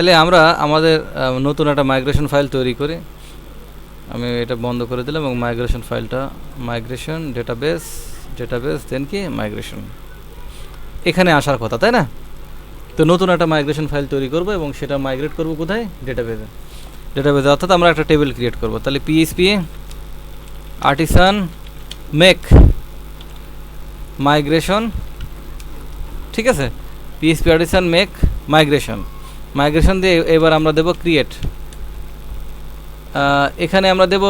তাহলে আমরা আমাদের নতুন একটা মাইগ্রেশন ফাইল তৈরি করি। আমি এটা বন্ধ করে দিলাম এবং মাইগ্রেশন ফাইলটা মাইগ্রেশন ডেটাবেস ডেটাবেস দেন কি? মাইগ্রেশন এখানে আসার কথা, তাই না? তো নতুন একটা মাইগ্রেশন ফাইল তৈরি করব এবং সেটা মাইগ্রেট করব কোথায়? ডেটাবেসে ডেটাবেসে অর্থাৎ আমরা একটা টেবিল ক্রিয়েট করব। তাহলে পিএইচপি আর্টিসান মেক মাইগ্রেশন ঠিক আছে? PHP artisan make migration migration দিয়ে এবার আমরা দেব ক্রিয়েট। এখানে আমরা দেব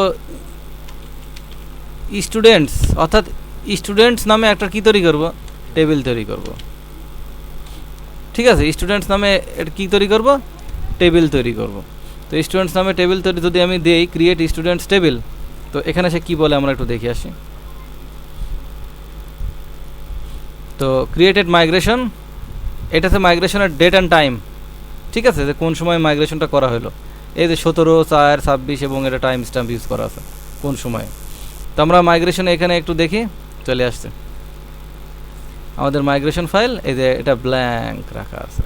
স্টুডেন্টস অর্থাৎ স্টুডেন্টস নামে একটা কি তৈরি করব? টেবিল তৈরি করব। ঠিক আছে? স্টুডেন্টস নামে এটা কি তৈরি করব? টেবিল তৈরি করব। তো স্টুডেন্টস নামে টেবিল তৈরি যদি আমি দেই ক্রিয়েট স্টুডেন্টস টেবিল তো এখানে সে কি বলে আমরা একটু দেখে আসি। তো ক্রিয়েটেড মাইগ্রেশন এটাতে মাইগ্রেশনের ডেট অ্যান্ড টাইম ঠিক আছে, যে কোন সময় মাইগ্রেশনটা করা হলো এই যে সতেরো, চার, ছাব্বিশ এবং এটা টাইম স্ট্যাম্প ইউজ করা আছে, কোন সময়ে। তো আমরা মাইগ্রেশন এখানে একটু দেখি, চলে আসছে। আমাদের মাইগ্রেশন ফাইল এই যে এটা ব্ল্যাঙ্ক রাখা আছে।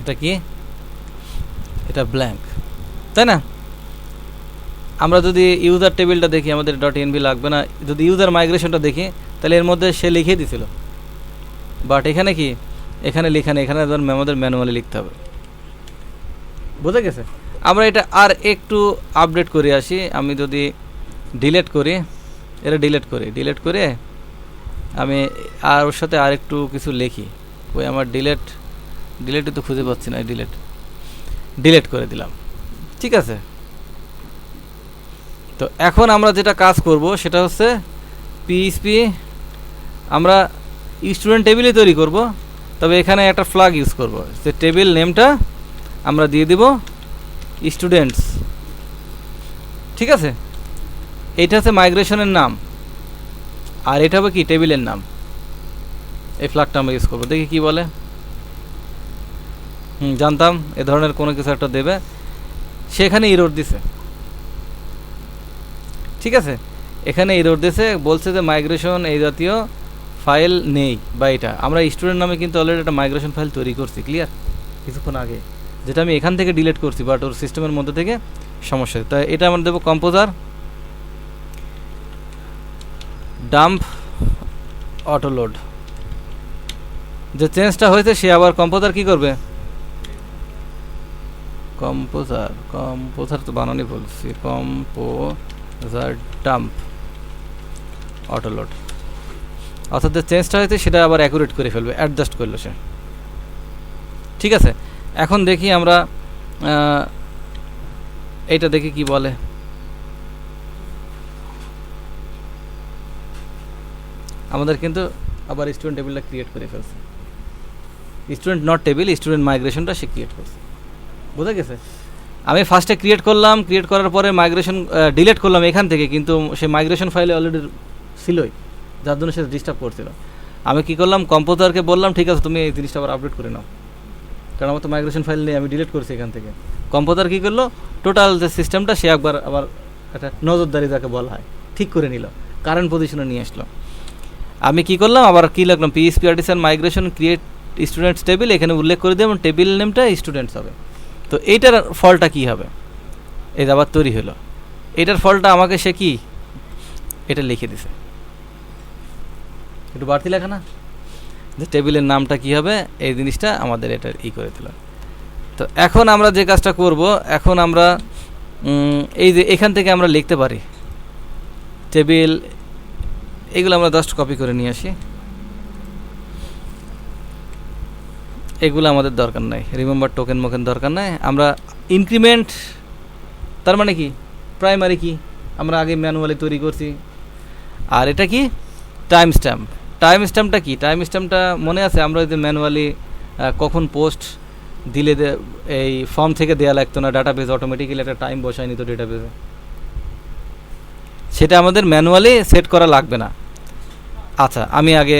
এটা কি? এটা ব্ল্যাঙ্ক তাই না? আমরা যদি ইউজার টেবিলটা দেখি, আমাদের. ডট এনভি লাগবে না। যদি ইউজার মাইগ্রেশনটা দেখি, তাহলে এর মধ্যে সে লিখে দিছিল। বাট এখানে কি? এখানে লেখা নেই, এখানে আমাদের ম্যানুয়ালি লিখতে হবে। বোঝা গেছে? আমরা এটা আর একটু আপডেট করে আসি। আমি যদি ডিলেট করি, এটা ডিলেট করি ডিলেট করে আমি আর ওর সাথে আর একটু কিছু লিখি। ওই আমার ডিলেট ডিলেটে তো খুঁজে পাচ্ছি না ডিলেট ডিলেট করে দিলাম। ঠিক আছে? তো এখন আমরা যেটা কাজ করব, সেটা হচ্ছে পিএইচপি আমরা স্টুডেন্ট টেবিলই তৈরি করব। তবে এখানে একটা ফ্ল্যাগ ইউজ করব। যে টেবিল নেমটা আমরা দিয়ে দিব স্টুডেন্টস ঠিক আছে? এইটা হচ্ছে মাইগ্রেশনের নাম। আর এটা হবে কি? টেবিলের নাম। এই ফ্ল্যাগটা আমরা ইউজ করব। দেখি কি বলে। হুম, জানতাম। এ ধরনের কোনো কিছু একটা দেবে। সেখানে ইরোড দিছে। ঠিক আছে? এখানে ইরোড দিছে। বলছে যে মাইগ্রেশন এই জাতীয় ফাইল নেই বা এটা, আমরা স্টুডেন্ট নামে কিন্তু অলরেডি একটা মাইগ্রেশন ফাইল তৈরি করছি ক্লিয়ার কিছুক্ষণ আগে। যেটা আমি এখান থেকে ডিলিট করছি বাট ওর সিস্টেমের মধ্যে থেকে সমস্যা তাই এটা আমরা দেবো কম্পোজার ডাম্প অটোলোড যে চেঞ্জটা হয়েছে, সে আবার কম্পোজার কি করবে? কম্পোজার কম্পোজার তো বানানি বলছি কম্পোজার ডাম্প অটোলোড অর্থাৎ যে চেঞ্জটা হয়েছে সেটা আবার অ্যাকুরেট করে ফেলবে অ্যাডজাস্ট করল সে। ঠিক আছে? এখন দেখি আমরা এইটা দেখি কি বলে। আমাদের কিন্তু আবার স্টুডেন্ট টেবিলটা ক্রিয়েট করে ফেলছে। স্টুডেন্ট নট টেবিল স্টুডেন্ট মাইগ্রেশনটা সে ক্রিয়েট করছে। বোঝা গেছে? আমি ফার্স্টে ক্রিয়েট করলাম ক্রিয়েট করার পরে মাইগ্রেশন ডিলিট করলাম এখান থেকে, কিন্তু সে মাইগ্রেশন ফাইলে অলরেডি ছিলই। যার জন্য সে ডিস্টার্ব করছিল। আমি কি করলাম? কম্পোজারকে বললাম, ঠিক আছে, তুমি এই জিনিসটা আবার আপডেট করে নাও। কারণ আমার তো মাইগ্রেশন ফাইল নেই, আমি ডিলিট করছি এখান থেকে। কম্পোজার কী করল? টোটাল যে সিস্টেমটা সে একবার আবার একটা নজরদারি যাকে বলা হয়, ঠিক করে নিল কারেন্ট পজিশনে নিয়ে আসলো। আমি কি করলাম? আবার কী লিখলাম? PHP artisan migration create students table এখানে উল্লেখ করে দিই এবং টেবিল নেমটা স্টুডেন্টস হবে। তো এইটার ফলটা কি হবে? এই আবার তৈরি হলো। এটার ফলটা আমাকে সে কি? এটা লিখে দিছে। একটু বাড়তি লেখা না? যে টেবিলের নামটা কি হবে, এই জিনিসটা আমাদের এটা ই করে দিল। তো এখন আমরা যে কাজটা করব, এখন আমরা এই যে এখান থেকে আমরা লিখতে পারি। টেবিল, এগুলো আমরা জাস্ট কপি করে নিয়ে আসি। এগুলো আমাদের দরকার নাই। রিমেম্বার টোকেন মোকেন দরকার নাই। আমরা ইনক্রিমেন্ট তার মানে কি? প্রাইমারি কি? আমরা আগে ম্যানুয়ালি তৈরি করছি। আর এটা কি? টাইম স্ট্যাম্প টাইম স্ট্যাম্পটা কি? টাইম স্ট্যাম্পটা মনে আছে? আমরা যে ম্যানুয়ালি কখন পোস্ট দিলে এই ফর্ম থেকে দেওয়া লাগতো না? ডাটা ডাটাবেজ অটোমেটিক্যালি একটা টাইম বসায় নিত ডেটাবেজে সেটা আমাদের ম্যানুয়ালি সেট করা লাগবে না। আচ্ছা আমি আগে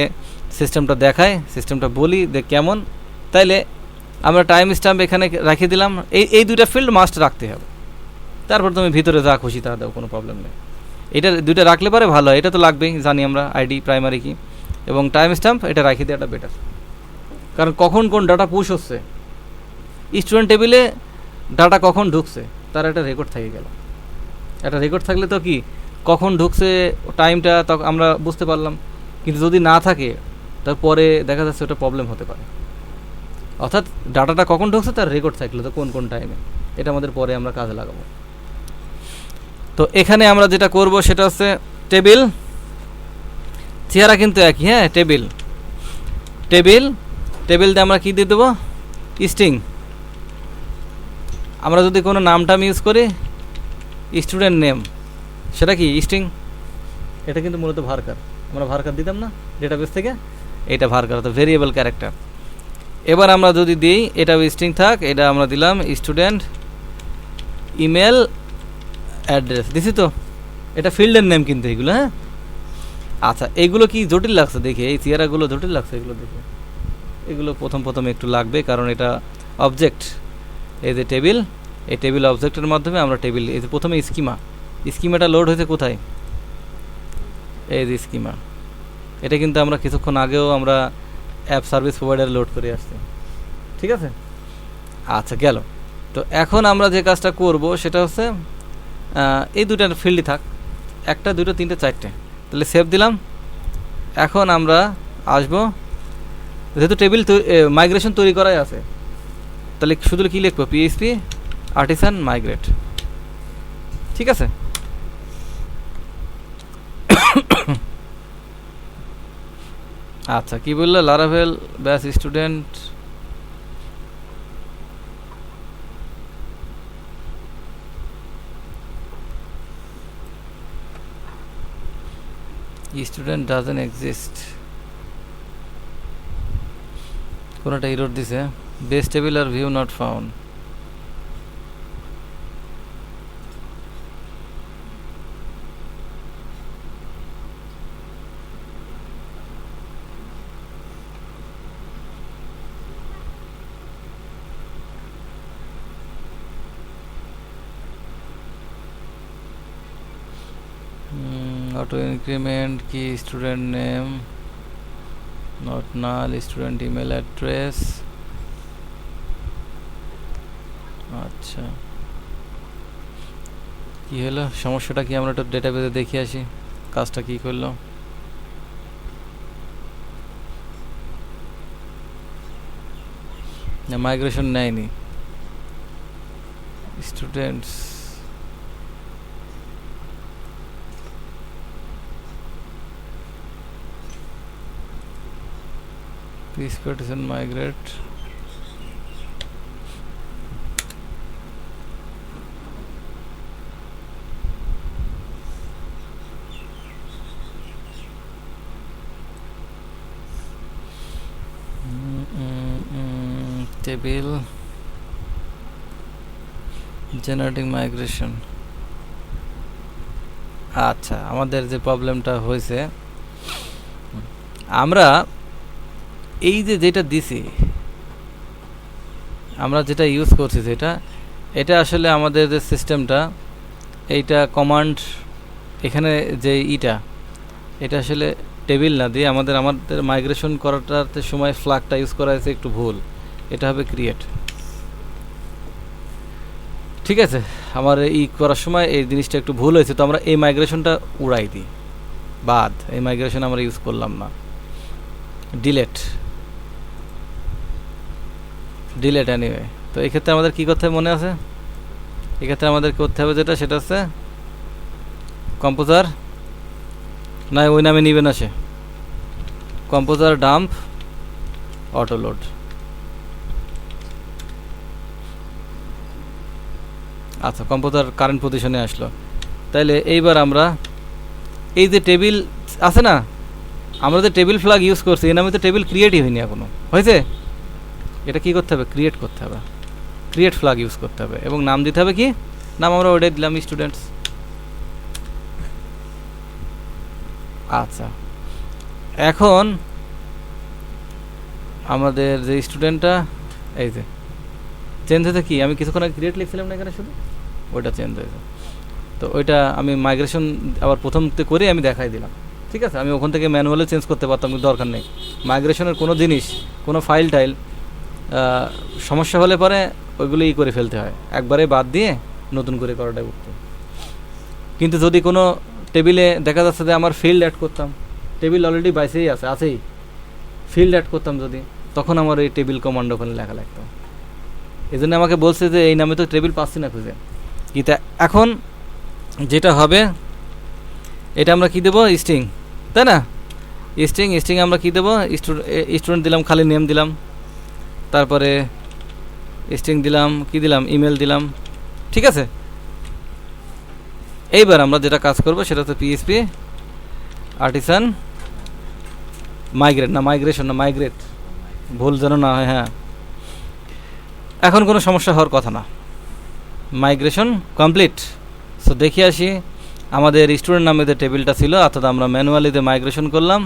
সিস্টেমটা দেখাই সিস্টেমটা বলি, যে কেমন। তাইলে আমরা টাইম স্ট্যাম্প এখানে রাখিয়ে দিলাম। এই এই দুইটা ফিল্ড মাস্ট রাখতে হবে। তারপর তুমি ভিতরে যা খুশি তা দাও, কোনো প্রবলেম নেই। এটা দুইটা রাখলে পারে ভালো হয়। এটা তো লাগবেই, জানি আমরা আইডি প্রাইমারি কি। এবং টাইম স্ট্যাম্প এটা রাখিয়ে দেওয়াটা বেটার কারণ কখন কোন ডাটা পুশ হচ্ছে স্টুডেন্ট টেবিলে ডাটা কখন ঢুকছে, তার একটা রেকর্ড থেকে গেল। একটা রেকর্ড থাকলে তো কি, কখন ঢুকছে টাইমটা তখন আমরা বুঝতে পারলাম। কিন্তু যদি না থাকে, তারপরে দেখা যাচ্ছে ওটা প্রবলেম হতে পারে। অর্থাৎ ডাটাটা কখন ঢুকছে, তার রেকর্ড থাকল তো কোন কোন টাইমে এটা আমাদের পরে আমরা কাজে লাগাবো। তো এখানে আমরা যেটা করব, সেটা হচ্ছে টেবিল চেহারা কিন্তু একই হ্যাঁ টেবিল। টেবিল টেবিল দিয়ে আমরা কী দিয়ে দেবো? স্টিং আমরা যদি কোনো নামটাম ইউজ করি, স্টুডেন্ট নেম। সেটা কি? স্টিং এটা কিন্তু মূলত ভারকার। আমরা ভারকার দিতাম না ডেটাবেস থেকে? এটা ভারকার তো ভেরিয়েবল ক্যারেক্টার এবার আমরা যদি দিই, এটা স্ট্রিং থাক, এটা আমরা দিলাম স্টুডেন্ট ইমেল অ্যাড্রেস। দিছি তো? এটা ফিল্ডের নেম কিন্তু এগুলো হ্যাঁ? আচ্ছা এগুলো কি জটিল লাগছে দেখে? এই চেয়ারাগুলো জটিল লাগছে এগুলো দেখে। এগুলো প্রথম প্রথম একটু লাগবে, কারণ এটা অবজেক্ট এই যে টেবিল এই টেবিল অবজেক্টের মাধ্যমে আমরা টেবিল এই যে প্রথমে স্কিমা স্কিমাটা লোড হয়েছে কোথায়? এই যে স্কিমা এটা কিন্তু আমরা কিছুক্ষণ আগেও আমরা অ্যাপ সার্ভিস প্রোভাইডার লোড করে আসছি। ঠিক আছে? আচ্ছা গেল। তো এখন আমরা যে কাজটা করব, সেটা হচ্ছে এই দুটা ফিল্ডই থাক। একটা দুটো তিনটে, চারটে। তাহলে সেভ দিলাম। এখন আমরা আসব। যেহেতু টেবিল মাইগ্রেশন তৈরি করাই আছে। তাহলে শুধু কি লিখব? পিএইচপি আর্টিসান মাইগ্রেট ঠিক আছে? আচ্ছা কি বলল? Laravel base student student doesn't exist কোনোটা ইরোর দিছে? Base table R view not found auto increment কি student name not null student email address আচ্ছা। কি হলো? সমস্যাটা কি? আমরা একটা ডেটাবেজে দেখে আসি। কাজটা কী করল? মাইগ্রেশন নেয়নি। Students Please partition migrate. Mm, mm, mm, Table generating migration আচ্ছা আমাদের যে প্রবলেমটা হয়েছে আমরা এই যে যেটা দিছি, আমরা যেটা ইউজ করছি যেটা, এটা আসলে আমাদের যে সিস্টেমটা এইটা কমান্ড এখানে যে ইটা, এটা আসলে টেবিল না দিয়ে আমাদের আমাদের মাইগ্রেশন করাটাতে সময় ফ্লাগটা ইউজ করা হয়েছে একটু ভুল। এটা হবে ক্রিয়েট ঠিক আছে, আমার এই করার সময় এই জিনিসটা একটু ভুল হয়েছে, তো আমরা এই মাইগ্রেশনটা উড়াই দিই। বাদ, এই মাইগ্রেশন আমরা ইউজ করলাম না। ডিলেট ডিলেট অ্যানিওয়ে তো এক্ষেত্রে আমাদের কী করতে মনে আছে? এক্ষেত্রে আমাদের করতে হবে যেটা, সেটা হচ্ছে কম্পোজার না ওই নামে নিবে না সে। কম্পোজার ডাম্প অটোলোড আচ্ছা কম্পোজার কারেন্ট পজিশনে আসলো। তাইলে এইবার আমরা এই যে টেবিল আছে না, আমরা যে টেবিল ফ্ল্যাগ ইউজ করছি এর নামে তো টেবিল ক্রিয়েটই হয়নি এখনও। হয়েছে? এটা কি করতে হবে? ক্রিয়েট করতে হবে। ক্রিয়েট ফ্ল্যাগ ইউজ করতে হবে। এবং নাম দিতে হবে কি? নাম আমরা ওটাই দিলাম স্টুডেন্টস আচ্ছা। এখন আমাদের যে স্টুডেন্টটা এই যে চেঞ্জ হয়েছে কি? আমি কিছুক্ষণ আগে ক্রিয়েট লিখছিলাম না এখানে শুধু? ওইটা চেঞ্জ হয়েছে। তো ওইটা আমি মাইগ্রেশন আবার প্রথম করে আমি দেখাই দিলাম। ঠিক আছে? আমি ওখান থেকে ম্যানুয়ালি চেঞ্জ করতে পারতাম দরকার নেই। মাইগ্রেশনের কোনো জিনিস, কোনো ফাইল টাইল সমস্যা হলে পরে ওইগুলো ই করে ফেলতে হয়। একবারে বাদ দিয়ে নতুন করে করাটাই উত্তম। কিন্তু যদি কোনো টেবিলে দেখা যাচ্ছে যে আমার ফিল্ড অ্যাড করতাম টেবিল অলরেডি বাইসেই আছে, আছেই। ফিল্ড অ্যাড করতাম যদি, তখন আমার এই টেবিল কমান্ড ওখানে লেখা লাগতো। এই জন্য আমাকে বলছে যে এই নামে তো টেবিল পাচ্ছি না খুঁজে। কিন্তু এখন যেটা হবে, এটা আমরা কি দেবো? স্ট্রিং তাই না? স্ট্রিং স্ট্রিং আমরা কি দেবো? স্টুডেন্ট দিলাম, খালি নেম দিলাম। তারপরে স্ট্রিং দিলাম, কি দিলাম? ইমেল দিলাম। ঠিক আছে? এইবার আমরা যেটা কাজ করব সেটা হচ্ছে পিএসপি আর্টিসান মাইগ্রেট না মাইগ্রেশন না মাইগ্রেট ভুল যেন না হয় হ্যাঁ। এখন কোনো সমস্যা হওয়ার কথা না। মাইগ্রেশন কমপ্লিট সো দেখে আসি। আমাদের স্টুডেন্ট নামে যে টেবিলটা ছিল, অর্থাৎ আমরা ম্যানুয়ালিতে মাইগ্রেশন করলাম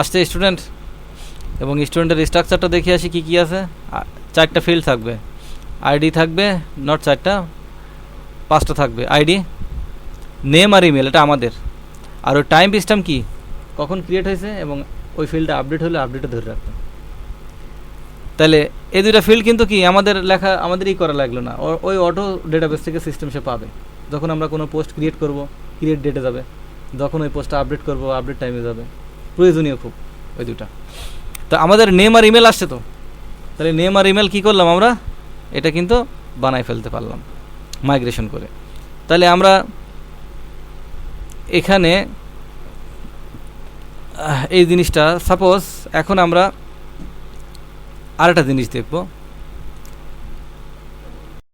আসছে স্টুডেন্ট এবং স্টুডেন্টের স্ট্রাকচারটা দেখে আসি কি কি আছে। চারটা ফিল্ড থাকবে। আইডি থাকবে নট চারটা, পাঁচটা থাকবে। আইডি নেম আর ইমেল এটা আমাদের। আর ওই টাইম সিস্টেম কি? কখন ক্রিয়েট হয়েছে এবং ওই ফিল্ডটা আপডেট হলে আপডেটে ধরে রাখবে। তাহলে এই দুইটা ফিল্ড কিন্তু কি, আমাদের লেখা, আমাদেরই করা লাগল না। ওই অটো ডেটাবেস থেকে সিস্টেম সে পাবে। যখন আমরা কোনো পোস্ট ক্রিয়েট করব ক্রিয়েট ডেটে যাবে। যখন ওই পোস্টটা আপডেট করব আপডেট টাইমে যাবে। প্রয়োজনীয় খুব ওই দুটা। তো আমাদের নেম আর ইমেল আসছে তো। তাহলে নেম আর ইমেল কী করলাম আমরা? এটা কিন্তু বানায় ফেলতে পারলাম মাইগ্রেশন করে। তাহলে আমরা এখানে এই জিনিসটা সাপোজ এখন আমরা আরেকটা জিনিস দেখব।